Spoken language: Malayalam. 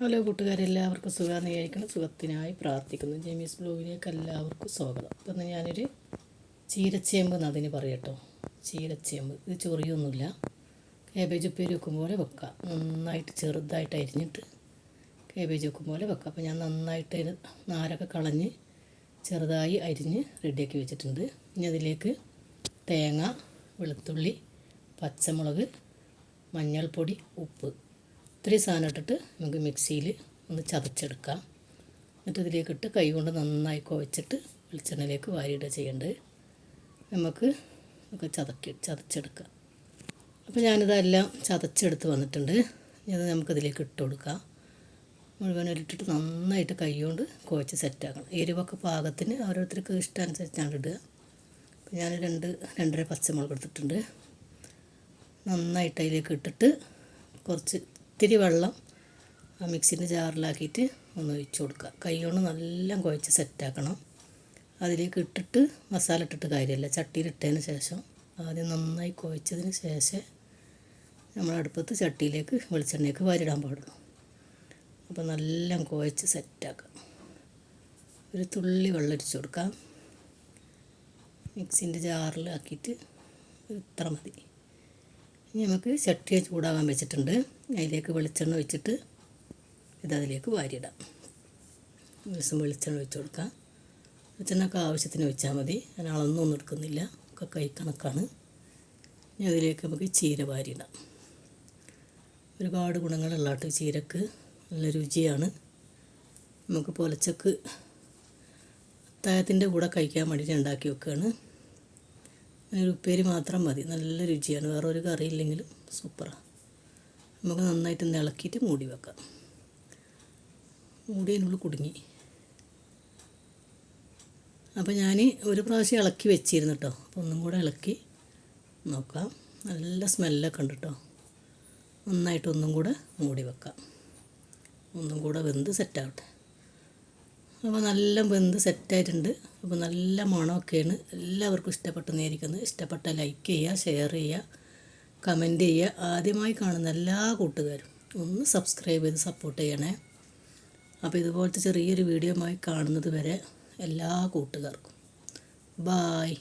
ഹലോ കൂട്ടുകാരെല്ലാവർക്കും സുഖമെന്ന് വിചാരിക്കണം സുഖത്തിനായി പ്രാർത്ഥിക്കുന്നു. ജെമീസ് ബ്ലോഗിലേക്ക് എല്ലാവർക്കും സ്വാഗതം. ഇപ്പം ഞാനൊരു ചീരച്ചേമ്പ് എന്ന് പറയട്ടോ. ചീരച്ചേമ്പ്. ഇത് ചൊറിയൊന്നുമില്ല. കേബേജ് ഉപ്പേരി വെക്കും പോലെ വെക്കാം. നന്നായിട്ട് ചെറുതായിട്ട് അരിഞ്ഞിട്ട് കേബേജ് വെക്കും പോലെ വെക്കാം. അപ്പോൾ ഞാൻ നന്നായിട്ട് നാരൊക്കെ കളഞ്ഞ് ചെറുതായി അരിഞ്ഞ് റെഡിയാക്കി വെച്ചിട്ടുണ്ട്. ഇനി അതിലേക്ക് തേങ്ങ വെളുത്തുള്ളി പച്ചമുളക് മഞ്ഞൾപ്പൊടി ഉപ്പ്. ഇത്രയും സാധനം ഇട്ടിട്ട് നമുക്ക് മിക്സിയിൽ ഒന്ന് ചതച്ചെടുക്കാം. എന്നിട്ട് ഇതിലേക്ക് ഇട്ട് കൈ കൊണ്ട് നന്നായി കുഴച്ചിട്ട് വെളിച്ചെണ്ണയിലേക്ക് വാരിയിടുക ചെയ്യേണ്ടത്. നമുക്ക് ഒക്കെ ചതക്കി ചതച്ചെടുക്കാം. അപ്പോൾ ഞാനിതെല്ലാം ചതച്ചെടുത്ത് വന്നിട്ടുണ്ട്. ഇനി അത് നമുക്കിതിലേക്ക് ഇട്ട് കൊടുക്കാം. ഇട്ടിട്ട് നന്നായിട്ട് കൈകൊണ്ട് കുഴച്ച് സെറ്റാക്കണം. എരിവൊക്കെ പാകത്തിന് ഓരോരുത്തർക്ക് ഇഷ്ടാനുസരിച്ചാണ് ഇടുക. അപ്പോൾ ഞാൻ രണ്ട് രണ്ടര പച്ചമുളക് എടുത്തിട്ടുണ്ട്. നന്നായിട്ട് അതിലേക്ക് ഇട്ടിട്ട് കുറച്ച് ഇത്തിരി വെള്ളം ആ മിക്സിന്റെ ജാറിലാക്കിയിട്ട് ഒന്ന് ഒഴിച്ച് കൊടുക്കുക. കൈകൊണ്ട് നല്ല കുഴച്ച് സെറ്റാക്കണം അതിലേക്ക് ഇട്ടിട്ട് മസാല ഇട്ടിട്ട് കാര്യമില്ല. ചട്ടിയിലിട്ടതിന് ശേഷം ആദ്യം നന്നായി കുഴച്ചതിന് ശേഷം നമ്മൾ അടുപ്പത്ത് ചട്ടിയിലേക്ക് വെളിച്ചെണ്ണയൊക്കെ വാരിടാൻ പാടുള്ളൂ. അപ്പോൾ നല്ല കുഴച്ച് സെറ്റാക്കാം ഒരു തുള്ളി വെള്ളം ഒഴിച്ച് കൊടുക്കാം. മിക്സിന്റെ ജാറിലാക്കിയിട്ട് ഇത്ര മതി. ഇനി നമുക്ക് ചട്ടി ചൂടാകാൻ വെച്ചിട്ടുണ്ട്. അതിലേക്ക് വെളിച്ചെണ്ണ ഒഴിച്ചിട്ട് ഇതതിലേക്ക് വാരിയിടാം. ദിവസം വെളിച്ചെണ്ണ ഒഴിച്ച് കൊടുക്കാം. വെളിച്ചെണ്ണൊക്കെ ആവശ്യത്തിന് വെച്ചാൽ മതി. ഞാൻ ഒന്നും എടുക്കുന്നില്ല. ഒക്കെ കൈ കണക്കാണ്. ഇനി അതിലേക്ക് നമുക്ക് ചീര വാരിയിടാം. ഒരുപാട് ഗുണങ്ങളുള്ള കേട്ടോ ചീരക്ക്. നല്ല രുചിയാണ്. നമുക്ക് പൊലച്ചക്ക് അത്താഴത്തിന്റെ കൂടെ കഴിക്കാൻ വേണ്ടിയിട്ട് ഉണ്ടാക്കി വെക്കുകയാണ്. ഒരു ഉപ്പേരി മാത്രം മതി. നല്ല രുചിയാണ്. വേറെ ഒരു കറി ഇല്ലെങ്കിലും സൂപ്പറാണ് നമുക്ക് നന്നായിട്ട് ഇളക്കിയിട്ട് മൂടി വെക്കാം. മൂടിയതിനുള്ളിൽ കുടുങ്ങി. അപ്പോൾ ഞാൻ ഒരു പ്രാവശ്യം ഇളക്കി വെച്ചിരുന്നു കേട്ടോ അപ്പോൾ ഒന്നും കൂടെ ഇളക്കി നോക്കാം. നല്ല സ്മെല്ലൊക്കെ ഉണ്ട് കേട്ടോ നന്നായിട്ട് ഒന്നും കൂടെ മൂടി വെക്കാം. ഒന്നും കൂടെ വെന്ത് സെറ്റാവട്ടെ അപ്പോൾ നല്ല വെന്ത് സെറ്റായിട്ടുണ്ട് അപ്പോൾ നല്ല മണമൊക്കെയാണ്. എല്ലാവർക്കും ഇഷ്ടപ്പെട്ടെന്നായിരിക്കുന്നത് ഇഷ്ടപ്പെട്ട ലൈക്ക് ചെയ്യുക ഷെയർ ചെയ്യുക കമന്റ് ചെയ്യുക. ആദ്യമായി കാണുന്ന എല്ലാ കൂട്ടുകാരും ഒന്ന് സബ്സ്ക്രൈബ് ചെയ്ത് സപ്പോർട്ട് ചെയ്യണേ. അപ്പോൾ ഇതുപോലത്തെ ചെറിയൊരു വീഡിയോ കാണുന്നത് വരെ എല്ലാ കൂട്ടുകാർക്കും. ബായ്